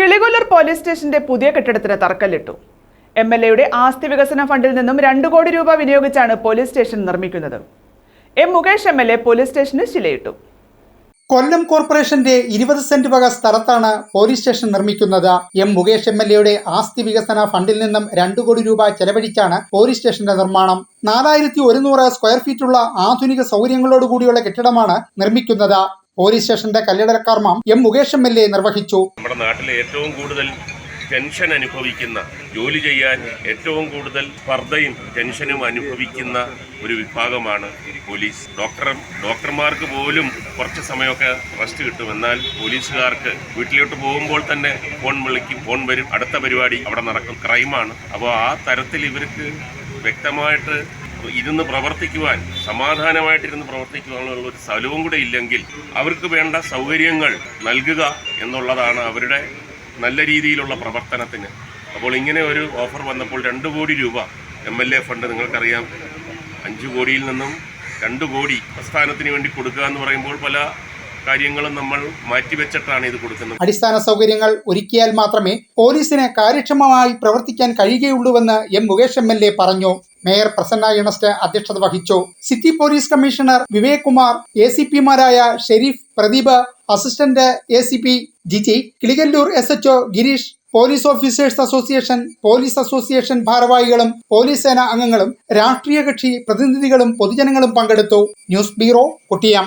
Kilikollur police സ്റ്റേഷന്റെ പുതിയ കെട്ടിടത്തിന് തറക്കല്ലിട്ടു. എം എൽ എയുടെ ആസ്തി വികസന ഫണ്ടിൽ നിന്നും രണ്ട് കോടി രൂപ വിനിയോഗിച്ചാണ് പോലീസ് സ്റ്റേഷൻ നിർമ്മിക്കുന്നത്. M Mukesh M L A police സ്റ്റേഷന് ശിലയിട്ടു. കൊല്ലം കോർപ്പറേഷന്റെ ഇരുപത് സെന്റ് വക സ്ഥലത്താണ് പോലീസ് സ്റ്റേഷൻ നിർമ്മിക്കുന്നത്. എം മുകേഷ് എം എൽ എയുടെ ആസ്തി വികസന ഫണ്ടിൽ നിന്നും രണ്ടു കോടി രൂപ ചെലവഴിച്ചാണ് പോലീസ് സ്റ്റേഷന്റെ നിർമ്മാണം. നാലായിരത്തി ഒരുന്നൂറ് സ്ക്വയർ ഫീറ്റുള്ള ആധുനിക സൗകര്യങ്ങളോടുകൂടിയുള്ള കെട്ടിടമാണ് നിർമ്മിക്കുന്നത്. പോലീസ് സ്റ്റേഷന്റെ കല്ലിടലക്കർമ്മം M Mukesh M L A നിർവഹിച്ചു. നമ്മുടെ നാട്ടിലെ ഏറ്റവും കൂടുതൽ ടെൻഷൻ അനുഭവിക്കുന്ന ജോലി ചെയ്യാൻ ഏറ്റവും കൂടുതൽ സ്പർദ്ധയും ടെൻഷനും അനുഭവിക്കുന്ന ഒരു വിഭാഗമാണ് പോലീസ്. ഡോക്ടർ ഡോക്ടർമാർക്ക് പോലും കുറച്ച് സമയമൊക്കെ റെസ്റ്റ് കിട്ടും. എന്നാൽ പോലീസുകാർക്ക് വീട്ടിലോട്ട് പോകുമ്പോൾ തന്നെ ഫോൺ വിളിക്കും ഫോൺ വരും. അടുത്ത പരിപാടി അവിടെ നടക്കും. ക്രൈമാണ്. അപ്പോൾ ആ തരത്തിൽ ഇവർക്ക് വ്യക്തമായിട്ട് ഇരുന്ന് പ്രവർത്തിക്കുവാൻ സമാധാനമായിട്ടിരുന്ന് പ്രവർത്തിക്കുവാനുള്ള ഒരു സ്ഥലവും കൂടെ ഇല്ലെങ്കിൽ അവർക്ക് വേണ്ട സൗകര്യങ്ങൾ നൽകുക എന്നുള്ളതാണ് അവരുടെ നല്ല രീതിയിലുള്ള പ്രവർത്തനത്തിന്. അപ്പോൾ ഇങ്ങനെ ഒരു ഓഫർ വന്നപ്പോൾ രണ്ട് കോടി രൂപ എം എൽ എ ഫണ്ട് നിങ്ങൾക്കറിയാം. അഞ്ച് കോടിയിൽ നിന്നും രണ്ട് കോടി പ്രസ്ഥാനത്തിന് വേണ്ടി കൊടുക്കുക എന്ന് പറയുമ്പോൾ പല കാര്യങ്ങളും നമ്മൾ മാറ്റിവെച്ചിട്ടാണ് ഇത് കൊടുക്കുന്നത്. അടിസ്ഥാന സൗകര്യങ്ങൾ ഒരുക്കിയാൽ മാത്രമേ പോലീസിന് കാര്യക്ഷമമായി പ്രവർത്തിക്കാൻ കഴിയുകയുള്ളൂവെന്ന് M Mukesh M L A പറഞ്ഞു. മേയർ പ്രസന്ന യണസ്റ്റ് അധ്യക്ഷത വഹിച്ചു. City police commissioner Vivek Kumar A C പിമാരായ Sharif Pradeep assistant A C P Jiji Kilikollur S H Girish police officers association police association ഭാരവാഹികളും പോലീസ് സേന അംഗങ്ങളും രാഷ്ട്രീയ കക്ഷി പ്രതിനിധികളും പൊതുജനങ്ങളും പങ്കെടുത്തു. News bureau Kuttiyam.